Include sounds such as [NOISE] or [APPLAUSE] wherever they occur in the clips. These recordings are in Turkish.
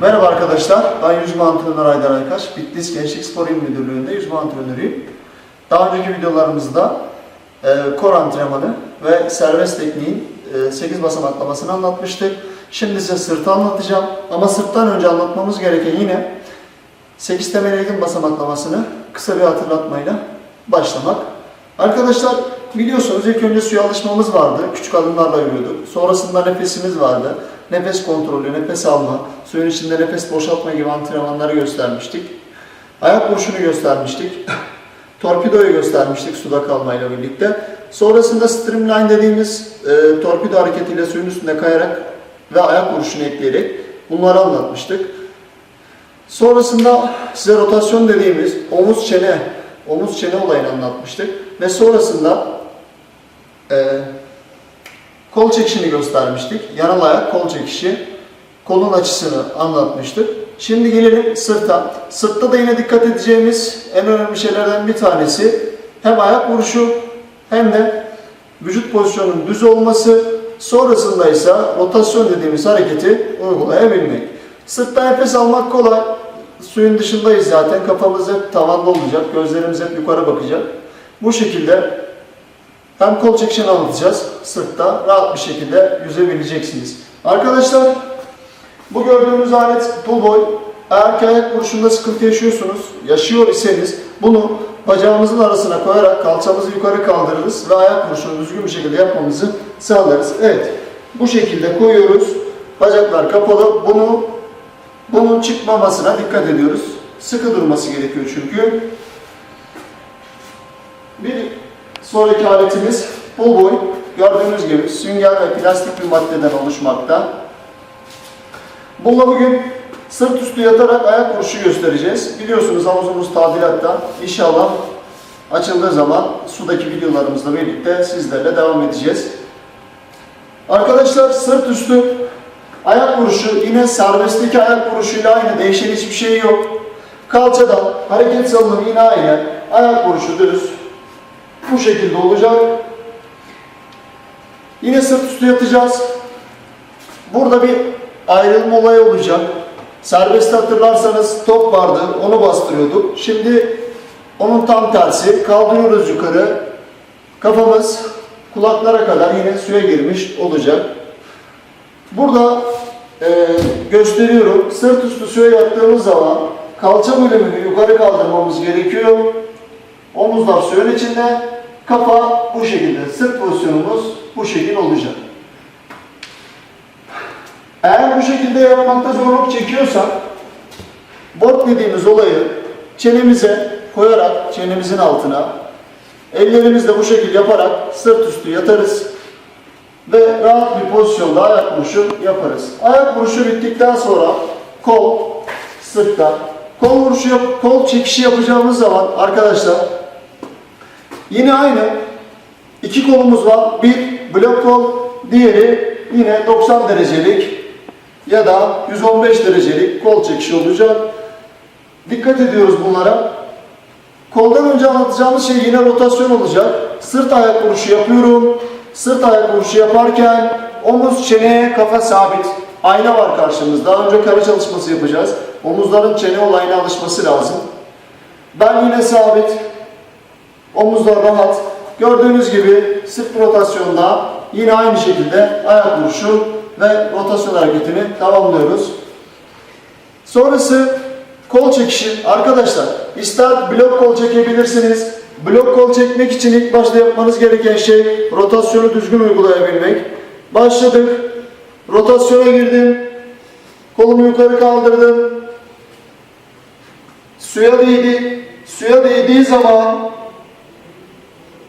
Merhaba arkadaşlar, ben yüzme antrenörü Aydar Aykaç. Bitlis Gençlik Spor İl Müdürlüğü'nde yüzme antrenörüyüm. Daha önceki videolarımızda e, kor antrenmanı ve serbest tekniğin e, 8 basamatlamasını anlatmıştık. Şimdi size sırtı anlatacağım. Ama sırttan önce anlatmamız gereken yine 8 temel eğitim basamatlamasını kısa bir hatırlatmayla başlamak. Arkadaşlar biliyorsunuz ilk önce suya alışmamız vardı. Küçük adımlarla yürüyorduk. Sonrasında nefesimiz vardı. Nefes kontrolü, nefes alma, suyun içinde nefes boşaltma gibi antrenmanları göstermiştik. Ayak vuruşunu göstermiştik. [COUGHS] Torpidoyu göstermiştik suda kalmayla birlikte. Sonrasında streamline dediğimiz e, torpido hareketiyle suyun üstünde kayarak ve ayak vuruşunu ekleyerek bunları anlatmıştık. Sonrasında size rotasyon dediğimiz omuz çene, omuz çene olayını anlatmıştık. Ve sonrasında e, kol çekişini göstermiştik. Yanal ayak kol çekişi, kolun açısını anlatmıştık. Şimdi gelelim sırta. Sırtta da yine dikkat edeceğimiz en önemli şeylerden bir tanesi hem ayak vuruşu hem de vücut pozisyonunun düz olması, sonrasında ise rotasyon dediğimiz hareketi uygulayabilmek. Sırtta nefes almak kolay. Suyun dışındayız zaten. Kafamız hep tavanda olacak. Gözlerimiz hep yukarı bakacak. Bu şekilde hem kol çekişini anlatacağız. Sırtta rahat bir şekilde yüzebileceksiniz. Arkadaşlar bu gördüğünüz alet pull. Eğer ki ayak vuruşunda sıkıntı yaşıyorsunuz, yaşıyor iseniz bunu bacağımızın arasına koyarak kalçamızı yukarı kaldırırız ve ayak vuruşunu düzgün bir şekilde yapmamızı sağlarız. Evet, bu şekilde koyuyoruz. Bacaklar kapalı. Bunu bunun çıkmamasına dikkat ediyoruz. Sıkı durması gerekiyor çünkü. Bir sonraki aletimiz pull. Gördüğünüz gibi sünger ve plastik bir maddeden oluşmakta. Bununla bugün sırt üstü yatarak ayak vuruşu göstereceğiz. Biliyorsunuz havuzumuz tadilatta. İnşallah açıldığı zaman sudaki videolarımızla birlikte sizlerle devam edeceğiz. Arkadaşlar sırt üstü ayak vuruşu yine serbestteki ayak vuruşuyla aynı değişen hiçbir şey yok. Kalçadan hareket salınımı yine aynı. Ayak vuruşu düz. Bu şekilde olacak. Yine sırt üstü yatacağız. Burada bir ayrılma olayı olacak. Serbest hatırlarsanız top vardı, onu bastırıyorduk. Şimdi onun tam tersi. Kaldırıyoruz yukarı. Kafamız kulaklara kadar yine suya girmiş olacak. Burada e, gösteriyorum. Sırt üstü suya yattığımız zaman kalça bölümünü yukarı kaldırmamız gerekiyor. Omuzlar suyun içinde. Kafa bu şekilde. Sırt pozisyonumuz bu şekil olacak. Eğer bu şekilde yapmakta zorluk çekiyorsak bot dediğimiz olayı çenemize koyarak çenemizin altına ellerimizle bu şekilde yaparak sırt üstü yatarız ve rahat bir pozisyonda ayak vuruşu yaparız. Ayak vuruşu bittikten sonra kol sırtta kol vuruşu yap, kol çekişi yapacağımız zaman arkadaşlar yine aynı iki kolumuz var. Bir blok kol, diğeri yine 90 derecelik ya da 115 derecelik kol çekişi olacak. Dikkat ediyoruz bunlara. Koldan önce anlatacağımız şey yine rotasyon olacak. Sırt ayak vuruşu yapıyorum. Sırt ayak vuruşu yaparken omuz çeneye kafa sabit. Ayna var karşımızda. Daha önce kare çalışması yapacağız. Omuzların çene olayına alışması lazım. Ben yine sabit. Omuzlar rahat. Gördüğünüz gibi sırt rotasyonda yine aynı şekilde ayak vuruşu ve rotasyon hareketini tamamlıyoruz. Sonrası kol çekişi. Arkadaşlar ister blok kol çekebilirsiniz. Blok kol çekmek için ilk başta yapmanız gereken şey rotasyonu düzgün uygulayabilmek. Başladık. Rotasyona girdim. Kolumu yukarı kaldırdım. Suya değdi. Suya değdiği zaman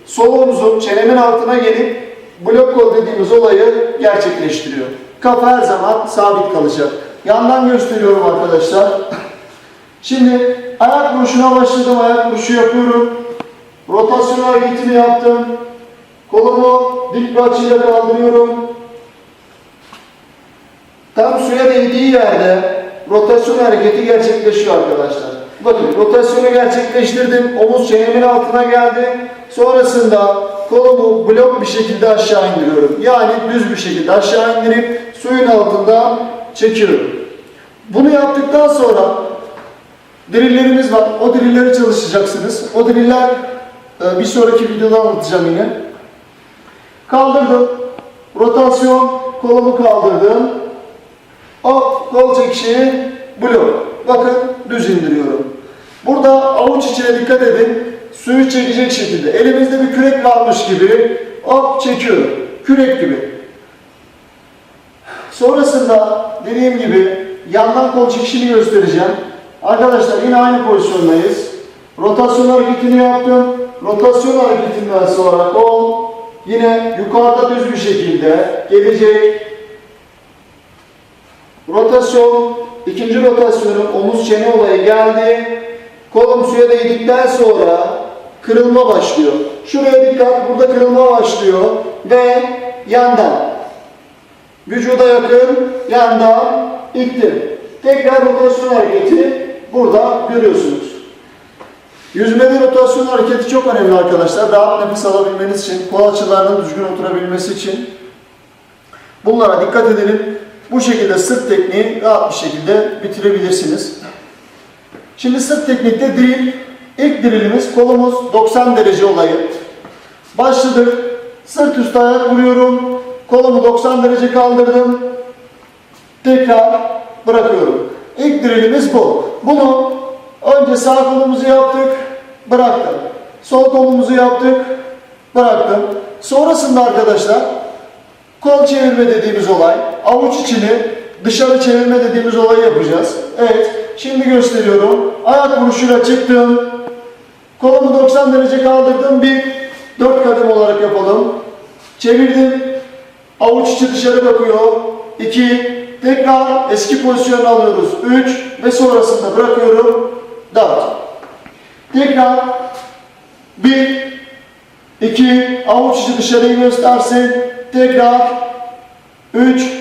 sol omzum çenemin altına gelip blok kol dediğimiz olayı gerçekleştiriyor. Kafa her zaman sabit kalacak. Yandan gösteriyorum arkadaşlar. Şimdi ayak vuruşuna başladım. Ayak vuruşu yapıyorum. Rotasyon hareketini yaptım. Kolumu dik bir açıyla kaldırıyorum. Tam suya değdiği yerde rotasyon hareketi gerçekleşiyor arkadaşlar. Bakın rotasyonu gerçekleştirdim. Omuz çenemin altına geldi. Sonrasında kolumu blok bir şekilde aşağı indiriyorum. Yani düz bir şekilde aşağı indirip suyun altından çekiyorum. Bunu yaptıktan sonra Drilllerimiz var. O drilleri çalışacaksınız. O driller e, bir sonraki videoda anlatacağım yine. Kaldırdım. Rotasyon kolumu kaldırdım. Hop kol çekişi blok. Bakın düz indiriyorum. Burada avuç içine dikkat edin. Suyu çekecek şekilde. Elimizde bir kürek varmış gibi hop çekiyorum. Kürek gibi. Sonrasında dediğim gibi yandan kol çekişini göstereceğim. Arkadaşlar yine aynı pozisyondayız. Rotasyon hareketini yaptım. Rotasyon hareketinden sonra kol yine yukarıda düz bir şekilde gelecek. Rotasyon, ikinci rotasyonun omuz çene olayı geldi. Kolum suya değdikten sonra kırılma başlıyor. Şuraya dikkat, burada kırılma başlıyor ve yandan vücuda yakın, yandan ittim. Tekrar rotasyon hareketi burada görüyorsunuz. Yüzmede rotasyon hareketi çok önemli arkadaşlar. Rahat nefes alabilmeniz için, kol açılarının düzgün oturabilmesi için. Bunlara dikkat edelim. Bu şekilde sırt tekniği rahat bir şekilde bitirebilirsiniz. Şimdi sırt teknikte drill. İlk drillimiz kolumuz 90 derece olayı. Başladık. Sırt üstü ayak vuruyorum. Kolumu 90 derece kaldırdım. Tekrar bırakıyorum. İlk drillimiz bu. Bunu önce sağ kolumuzu yaptık, bıraktım. Sol kolumuzu yaptık, bıraktım. Sonrasında arkadaşlar kol çevirme dediğimiz olay, avuç içini dışarı çevirme dediğimiz olayı yapacağız. Evet, şimdi gösteriyorum. Ayak vuruşuyla çıktım. Kolumu 90 derece kaldırdım. Bir, dört kadem olarak yapalım. Çevirdim. Avuç içi dışarı bakıyor. 2. Tekrar eski pozisyonu alıyoruz. 3 ve sonrasında bırakıyorum. 4. Tekrar 1 2 avuç içi dışarıyı göstersin. Tekrar 3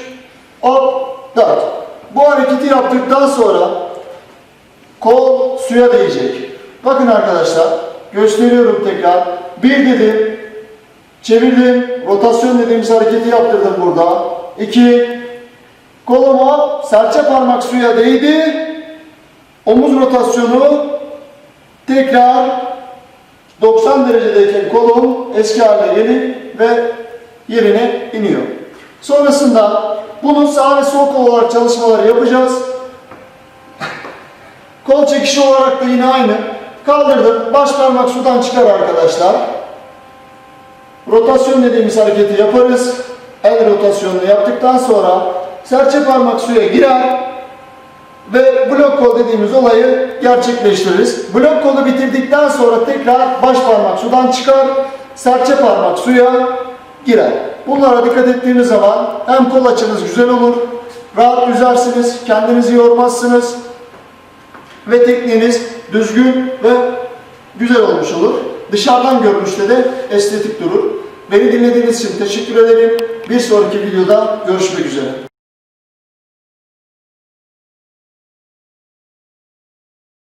4. Bu hareketi yaptıktan sonra kol suya değecek. Bakın arkadaşlar gösteriyorum tekrar. 1 dedim. Çevirdim. Rotasyon dediğimiz hareketi yaptırdım burada. 2. Koluma serçe parmak suya değdi. Omuz rotasyonu tekrar 90 derecedeyken kolum eski haline gelip ve yerine iniyor. Sonrasında bunu sağ ve sol kol olarak çalışmaları yapacağız. Kol çekişi olarak da yine aynı. Kaldırdım. Baş parmak sudan çıkar arkadaşlar. Rotasyon dediğimiz hareketi yaparız. El rotasyonunu yaptıktan sonra serçe parmak suya girer ve blok kol dediğimiz olayı gerçekleştiririz. Blok kolu bitirdikten sonra tekrar baş parmak sudan çıkar, serçe parmak suya girer. Bunlara dikkat ettiğiniz zaman hem kol açınız güzel olur, rahat yüzersiniz, kendinizi yormazsınız ve tekniğiniz düzgün ve güzel olmuş olur. Dışarıdan görünüşte de estetik durur. Beni dinlediğiniz için teşekkür ederim. Bir sonraki videoda görüşmek üzere.